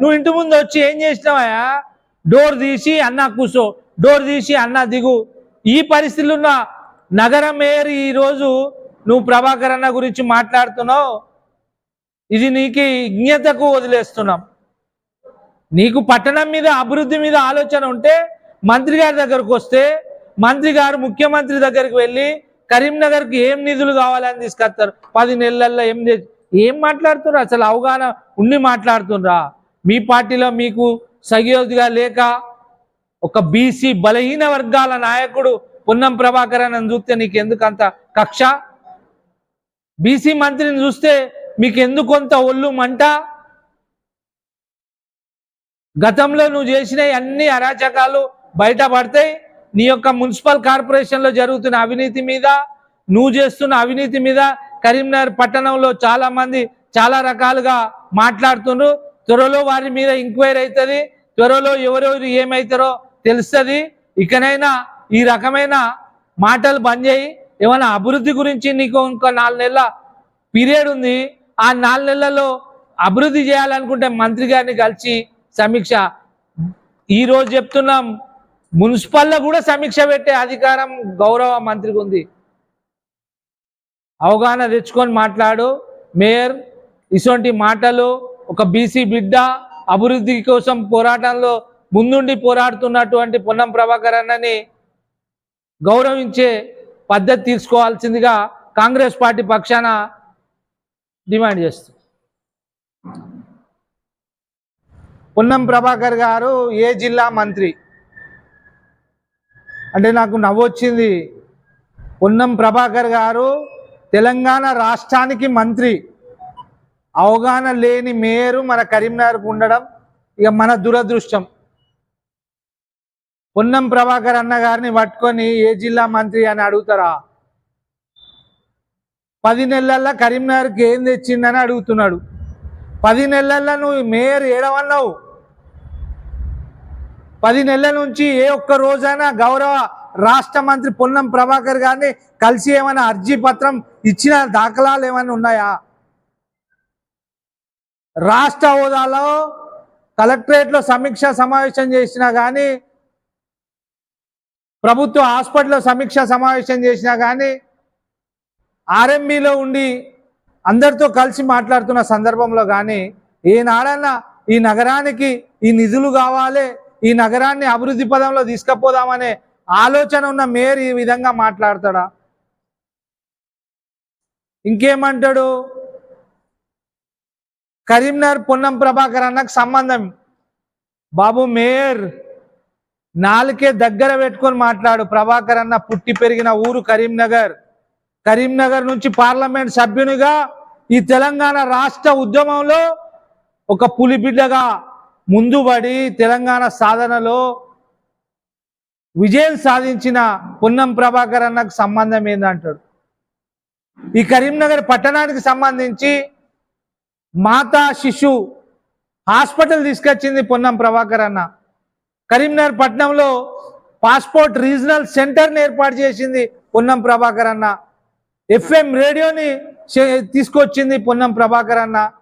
నువ్వు ఇంటి ముందు వచ్చి ఏం చేసినావయ్యా? డోర్ తీసి అన్న కూసో డోర్ తీసి అన్న దిగు. ఈ పరిస్థితులు ఉన్న నగరం మేయర్ ఈరోజు నువ్వు ప్రభాకర్ అన్న గురించి మాట్లాడుతున్నావు. ఇది నీకు ఇజ్ఞతకు వదిలేస్తున్నాం. నీకు పట్టణం మీద అభివృద్ధి మీద ఆలోచన ఉంటే మంత్రి గారి దగ్గరకు వస్తే మంత్రి గారు ముఖ్యమంత్రి దగ్గరికి వెళ్ళి కరీంనగర్కి ఏం నిధులు కావాలని తీసుకొస్తారు? పది నెలల్లో ఏం ఏం మాట్లాడుతున్నారు? అసలు అవగాహన ఉండి మాట్లాడుతుండ్రా మీ పార్టీలో మీకు సహయోగిగా లేక ఒక బీసీ బలహీన వర్గాల నాయకుడు పొన్నం ప్రభాకర్ అని చూస్తే నీకు ఎందుకు అంత కక్ష? బీసీ మంత్రిని చూస్తే మీకు ఎందుకు కొంత ఒళ్ళు మంట? గతంలో నువ్వు చేసిన అన్ని అరాచకాలు బయటపడతాయి. నీ యొక్క మున్సిపల్ కార్పొరేషన్లో జరుగుతున్న అవినీతి మీద నువ్వు చేస్తున్న అవినీతి మీద కరీంనగర్ పట్టణంలో చాలా మంది చాలా రకాలుగా మాట్లాడుతున్నారు త్వరలో వారి మీద ఎంక్వైరీ అవుతుంది త్వరలో ఎవరెవరు ఏమవుతారో తెలుస్తుంది. ఇకనైనా ఈ రకమైన మాటలు బంద్ చేయి. ఏమైనా అభివృద్ధి గురించి నీకు ఇంకో నాలుగు నెలల పీరియడ్ ఉంది. ఆ నాలుగు నెలల్లో అభివృద్ధి చేయాలనుకుంటే మంత్రి గారిని కలిసి సమీక్ష. ఈరోజు చెప్తున్నాం మున్సిపల్లో కూడా సమీక్ష పెట్టే అధికారం గౌరవ మంత్రికి ఉంది. అవగాహన తెచ్చుకొని మాట్లాడు. మేయర్ ఇటువంటి మాటలు ఒక బీసీ బిడ్డ అభివృద్ధి కోసం పోరాటంలో ముందుండి పోరాడుతున్నటువంటి పొన్నం ప్రభాకర్ అన్నని గౌరవించే పద్ధతి తీసుకోవాల్సిందిగా కాంగ్రెస్ పార్టీ పక్షాన డిమాండ్ చేస్తుంది. పొన్నం ప్రభాకర్ గారు ఏ జిల్లా మంత్రి? అంటే నాకు నవ్వొచ్చింది. పొన్నం ప్రభాకర్ గారు తెలంగాణ రాష్ట్రానికి మంత్రి. అవగాహన లేని మేయరు మన కరీంనగర్కు ఉండడం ఇక మన దురదృష్టం. పొన్నం ప్రభాకర్ అన్న గారిని పట్టుకొని ఏ జిల్లా మంత్రి అని అడుగుతారా? పది నెలల్లో కరీంనగర్కి ఏం తెచ్చిందని అడుగుతున్నాడు. పది నెలల్లో నువ్వు మేయర్ ఏడవన్నావు. పది నెలల నుంచి ఏ ఒక్క రోజైనా గౌరవ రాష్ట్ర మంత్రి పొన్నం ప్రభాకర్ గారిని కలిసి ఏమైనా అర్జీ పత్రం ఇచ్చిన దాఖలాలు ఏమైనా ఉన్నాయా? రాష్ట్ర హోదాలో కలెక్టరేట్లో సమీక్ష సమావేశం చేసినా కానీ ప్రభుత్వ హాస్పిటల్లో సమీక్ష సమావేశం చేసినా కానీ ఆర్ఎంబీలో ఉండి అందరితో కలిసి మాట్లాడుతున్న సందర్భంలో కానీ ఏనాడన్నా ఈ నగరానికి ఈ నిధులు కావాలి ఈ నగరాన్ని అభివృద్ధి పదంలో తీసుకుపోదామనే ఆలోచన ఉన్న మేయర్ ఈ విధంగా మాట్లాడతాడా? ఇంకేమంటాడు? కరీంనగర్ పొన్నం ప్రభాకర్ అన్నకు సంబంధం. బాబు మేయర్ నాలుకే దగ్గర పెట్టుకొని మాట్లాడు. ప్రభాకర్ అన్న పుట్టి పెరిగిన ఊరు కరీంనగర్. కరీంనగర్ నుంచి పార్లమెంట్ సభ్యునిగా ఈ తెలంగాణ రాష్ట్ర ఉద్యమంలో ఒక పులిబిడ్డగా ముందుబడి తెలంగాణ సాధనలో విజయం సాధించిన పొన్నం ప్రభాకర్ అన్నకు సంబంధం ఏందంటాడు? ఈ కరీంనగర్ పట్టణానికి సంబంధించి మాతా శిశు హాస్పిటల్ తీసుకొచ్చింది పొన్నం ప్రభాకర్ అన్న. కరీంనగర్ పట్టణంలో పాస్పోర్ట్ రీజనల్ సెంటర్ని ఏర్పాటు చేసింది పొన్నం ప్రభాకర్ అన్న. ఎఫ్ఎం రేడియోని చే- తీసుకొచ్చింది పొన్నం ప్రభాకర్ అన్న.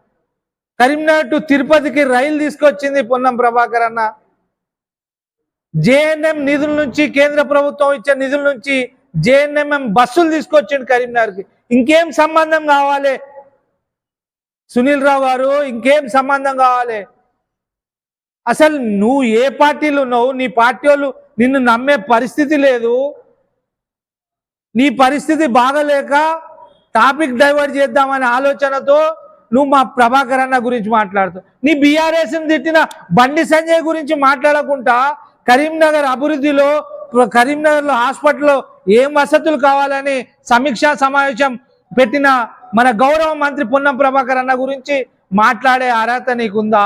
కరీంనగర్ టు తిరుపతికి రైలు తీసుకొచ్చింది పొన్నం ప్రభాకర్ అన్న. జేఎన్ఎం నిధుల నుంచి కేంద్ర ప్రభుత్వం ఇచ్చే నిధుల నుంచి జేఎన్ఎంఎం బస్సులు తీసుకొచ్చిండు కరీంనగర్కి. ఇంకేం సంబంధం కావాలి? సునీల్ రావు గారు ఇంకేం సంబంధం కావాలి? అసలు నువ్వు ఏ పార్టీలు ఉన్నావు? నీ పార్టీ వాళ్ళు నిన్ను నమ్మే పరిస్థితి లేదు. నీ పరిస్థితి బాగలేక టాపిక్ డైవర్ట్ చేద్దామనే ఆలోచనతో నువ్వు మా ప్రభాకర్ అన్న గురించి మాట్లాడుతావు నీ బీఆర్ఎస్ని తిట్టిన బండి సంజయ్ గురించి మాట్లాడకుండా కరీంనగర్ అభివృద్ధిలో కరీంనగర్లో హాస్పిటల్లో ఏం వసతులు కావాలని సమీక్షా సమావేశం పెట్టిన మన గౌరవ మంత్రి పొన్నం ప్రభాకర్ అన్న గురించి మాట్లాడే అర్హత నీకుందా?